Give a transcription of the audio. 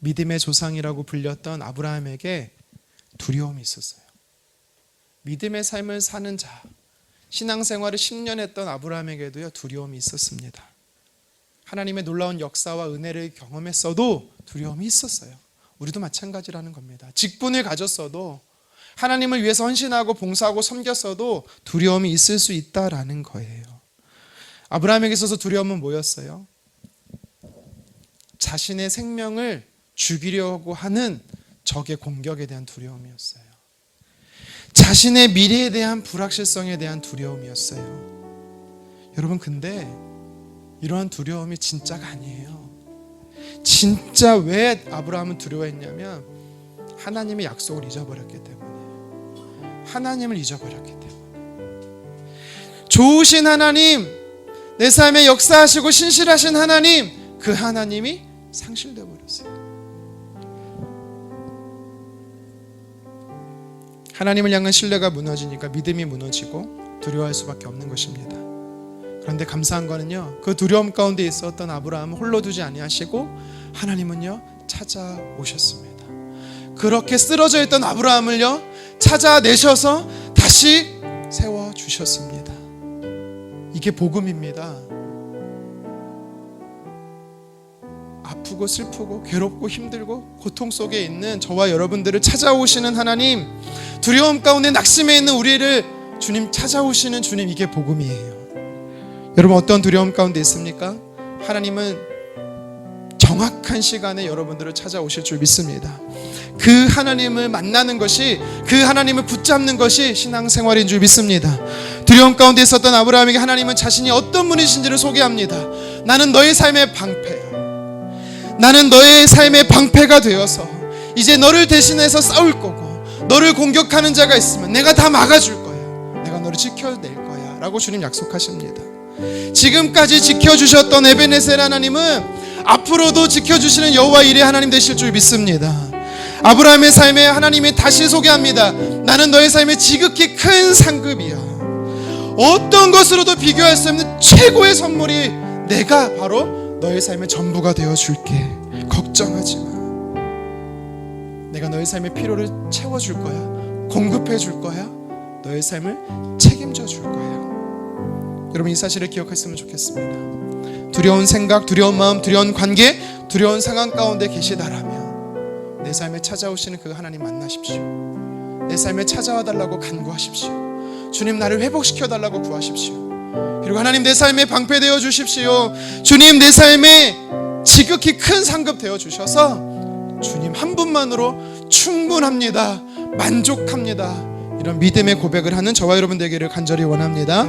믿음의 조상이라고 불렸던 아브라함에게 두려움이 있었어요. 믿음의 삶을 사는 자, 신앙생활을 10년 했던 아브라함에게도요, 두려움이 있었습니다. 하나님의 놀라운 역사와 은혜를 경험했어도 두려움이 있었어요. 우리도 마찬가지라는 겁니다. 직분을 가졌어도 하나님을 위해서 헌신하고 봉사하고 섬겼어도 두려움이 있을 수 있다라는 거예요. 아브라함에게 있어서 두려움은 뭐였어요? 자신의 생명을 죽이려고 하는 적의 공격에 대한 두려움이었어요. 자신의 미래에 대한 불확실성에 대한 두려움이었어요. 여러분, 근데 이러한 두려움이 진짜가 아니에요. 진짜 왜 아브라함은 두려워했냐면 하나님의 약속을 잊어버렸기 때문에. 하나님을 잊어버렸기 때문에. 좋으신 하나님, 내 삶에 역사하시고 신실하신 하나님, 그 하나님이 상실되어 버렸어요. 하나님을 향한 신뢰가 무너지니까 믿음이 무너지고 두려워할 수밖에 없는 것입니다. 그런데 감사한 거는요. 그 두려움 가운데 있었던 아브라함을 홀로 두지 아니하시고 하나님은요 찾아오셨습니다. 그렇게 쓰러져 있던 아브라함을요 찾아내셔서 다시 세워 주셨습니다. 이게 복음입니다. 아프고 슬프고 괴롭고 힘들고 고통 속에 있는 저와 여러분들을 찾아오시는 하나님, 두려움 가운데 낙심해 있는 우리를 주님 찾아오시는 주님 이게 복음이에요. 여러분 어떤 두려움 가운데 있습니까? 하나님은 정확한 시간에 여러분들을 찾아오실 줄 믿습니다. 그 하나님을 만나는 것이 그 하나님을 붙잡는 것이 신앙생활인 줄 믿습니다. 두려움 가운데 있었던 아브라함에게 하나님은 자신이 어떤 분이신지를 소개합니다. 나는 너의 삶의 방패야. 나는 너의 삶의 방패가 되어서 이제 너를 대신해서 싸울 거고 너를 공격하는 자가 있으면 내가 다 막아줄 거야. 내가 너를 지켜낼 거야. 라고 주님 약속하십니다. 지금까지 지켜주셨던 에베네셀 하나님은 앞으로도 지켜주시는 여호와 일의 하나님 되실 줄 믿습니다. 아브라함의 삶에 하나님이 다시 소개합니다. 나는 너의 삶에 지극히 큰 상급이야. 어떤 것으로도 비교할 수 없는 최고의 선물이 내가 바로 너의 삶의 전부가 되어 줄게. 걱정하지 마. 내가 너의 삶의 필요를 채워 줄 거야. 공급해 줄 거야. 너의 삶을 책임져 줄 거야. 여러분 이 사실을 기억했으면 좋겠습니다. 두려운 생각, 두려운 마음, 두려운 관계, 두려운 상황 가운데 계시다라면 내 삶에 찾아오시는 그 하나님 만나십시오. 내 삶에 찾아와 달라고 간구하십시오. 주님 나를 회복시켜 달라고 구하십시오. 그리고 하나님 내 삶에 방패 되어 주십시오. 주님 내 삶에 지극히 큰 상급 되어 주셔서 주님 한 분만으로 충분합니다. 만족합니다. 이런 믿음의 고백을 하는 저와 여러분 되기를 간절히 원합니다.